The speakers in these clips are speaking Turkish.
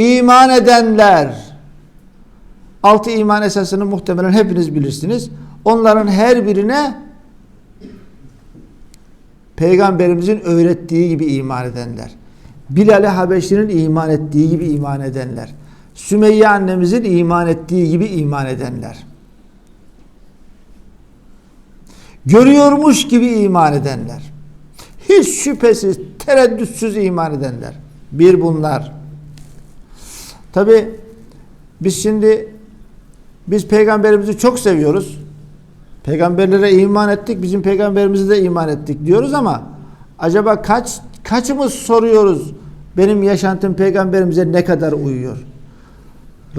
iman edenler altı iman esasını muhtemelen hepiniz bilirsiniz. Onların her birine Peygamberimizin öğrettiği gibi iman edenler. Bilal-i Habeşi'nin iman ettiği gibi iman edenler. Sümeyye annemizin iman ettiği gibi iman edenler. Görüyormuş gibi iman edenler. Hiç şüphesiz, tereddütsüz iman edenler. Bir bunlar. Tabi biz şimdi biz peygamberimizi çok seviyoruz. Peygamberlere iman ettik, bizim peygamberimize de iman ettik diyoruz ama acaba kaç kaçımız soruyoruz benim yaşantım peygamberimize ne kadar uyuyor?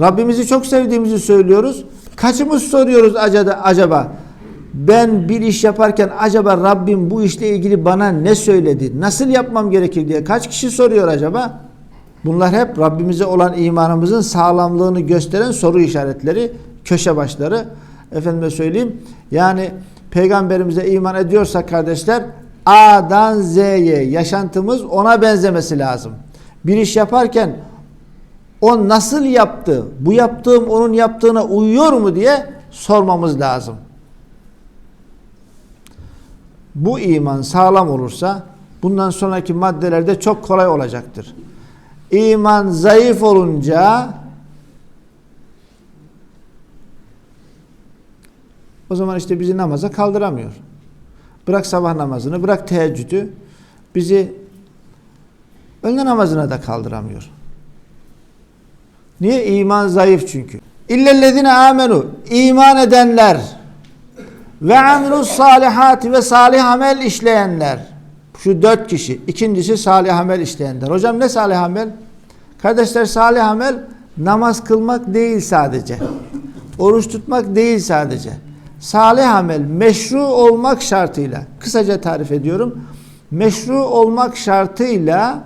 Rabbimizi çok sevdiğimizi söylüyoruz. Kaçımız soruyoruz acaba, acaba ben bir iş yaparken acaba Rabbim bu işle ilgili bana ne söyledi? Nasıl yapmam gerekir diye kaç kişi soruyor acaba? Bunlar hep Rabbimize olan imanımızın sağlamlığını gösteren soru işaretleri, köşe başları. Efendime söyleyeyim. Yani peygamberimize iman ediyorsak kardeşler A'dan Z'ye yaşantımız ona benzemesi lazım. Bir iş yaparken o nasıl yaptı? Bu yaptığım onun yaptığına uyuyor mu diye sormamız lazım. Bu iman sağlam olursa bundan sonraki maddelerde çok kolay olacaktır. İman zayıf olunca o zaman işte bizi namaza kaldıramıyor. Bırak sabah namazını, bırak teheccüdü bizi öğle namazına da kaldıramıyor. Niye? İman zayıf çünkü. İllellezine amenu iman edenler ve amilus salihati ve salih amel işleyenler. Şu dört kişi. İkincisi salih amel işleyenler. Hocam ne salih amel? Kardeşler salih amel namaz kılmak değil sadece. Oruç tutmak değil sadece. Salih amel meşru olmak şartıyla. Kısaca tarif ediyorum. Meşru olmak şartıyla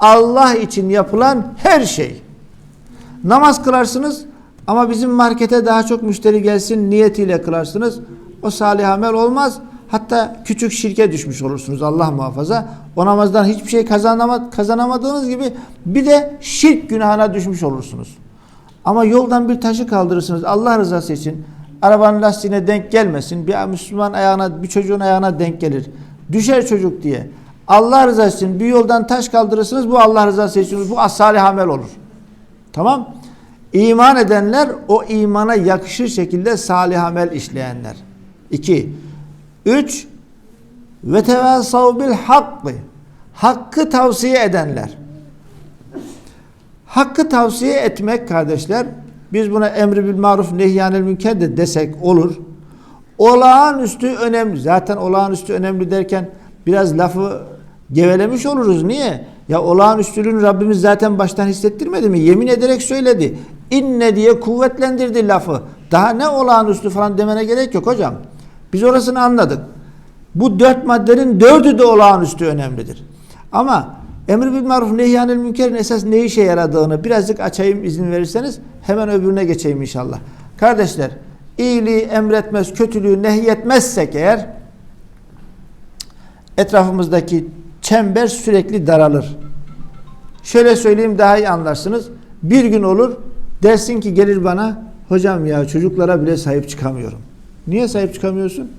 Allah için yapılan her şey. Namaz kılarsınız ama bizim markete daha çok müşteri gelsin niyetiyle kılarsınız. O salih amel olmaz. Hatta küçük şirke düşmüş olursunuz Allah muhafaza. O namazdan hiçbir şey kazanama, kazanamadığınız gibi bir de şirk günahına düşmüş olursunuz. Ama yoldan bir taşı kaldırırsınız Allah rızası için. Arabanın lastiğine denk gelmesin. Bir Müslüman ayağına, bir çocuğun ayağına denk gelir. Düşer çocuk diye. Allah rızası için bir yoldan taş kaldırırsınız. Bu Allah rızası için bu salih amel olur. Tamam? İman edenler o imana yakışır şekilde salih amel işleyenler. İki. Üç. Ve tevasav bil hakkı. Hakkı tavsiye edenler. Hakkı tavsiye etmek kardeşler biz buna emri bil maruf nehyanel münker de desek olur. Olağanüstü önemli. Zaten olağanüstü önemli derken biraz lafı gevelemiş oluruz. Niye? Ya olağanüstülüğünü Rabbimiz zaten baştan hissettirmedi mi? Yemin ederek söyledi. İnne diye kuvvetlendirdi lafı. Daha ne olağanüstü falan demene gerek yok hocam. Biz orasını anladık. Bu dört maddenin dördü de olağanüstü önemlidir. Ama emri bil maruf nehyanil münkerin esas ne işe yaradığını birazcık açayım izin verirseniz hemen öbürüne geçeyim inşallah. Kardeşler iyiliği emretmez, kötülüğü nehyetmezsek eğer etrafımızdaki çember sürekli daralır. Şöyle söyleyeyim daha iyi anlarsınız. Bir gün olur dersin ki gelir bana hocam ya çocuklara bile sahip çıkamıyorum. Niye sahip çıkamıyorsun?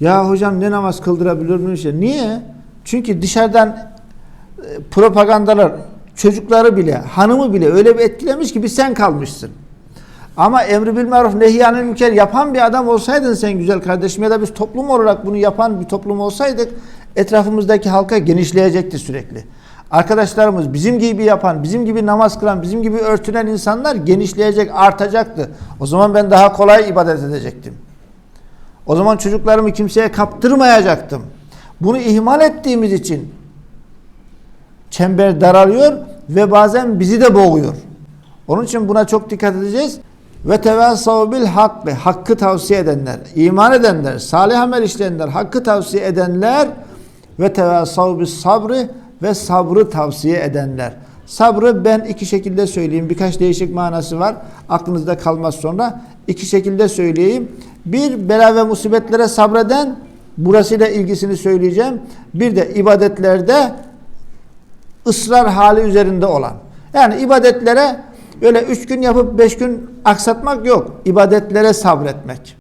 Ya hocam ne namaz kıldırabiliyor muyum? Işte. Niye? Çünkü dışarıdan e, propagandalar çocukları bile, hanımı bile öyle bir etkilemiş ki bir sen kalmışsın. Ama emri bil maruf nehyanil münker yapan bir adam olsaydın sen güzel kardeşim ya da biz toplum olarak bunu yapan bir toplum olsaydık etrafımızdaki halka genişleyecekti sürekli. Arkadaşlarımız bizim gibi yapan, bizim gibi namaz kılan, bizim gibi örtünen insanlar genişleyecek, artacaktı. O zaman ben daha kolay ibadet edecektim. O zaman çocuklarımı kimseye kaptırmayacaktım. Bunu ihmal ettiğimiz için çember daralıyor ve bazen bizi de boğuyor. Onun için buna çok dikkat edeceğiz. Ve tevasav bil hakkı, hakkı tavsiye edenler, iman edenler, salih amel işleyenler, hakkı tavsiye edenler ve tevasav bis sabrı ve sabrı tavsiye edenler. Sabrı ben iki şekilde söyleyeyim. Birkaç değişik manası var. Aklınızda kalmaz sonra. İki şekilde söyleyeyim. Bir, bela ve musibetlere sabreden, burasıyla ilgisini söyleyeceğim. Bir de ibadetlerde ısrar hali üzerinde olan. Yani ibadetlere öyle üç gün yapıp beş gün aksatmak yok. İbadetlere sabretmek.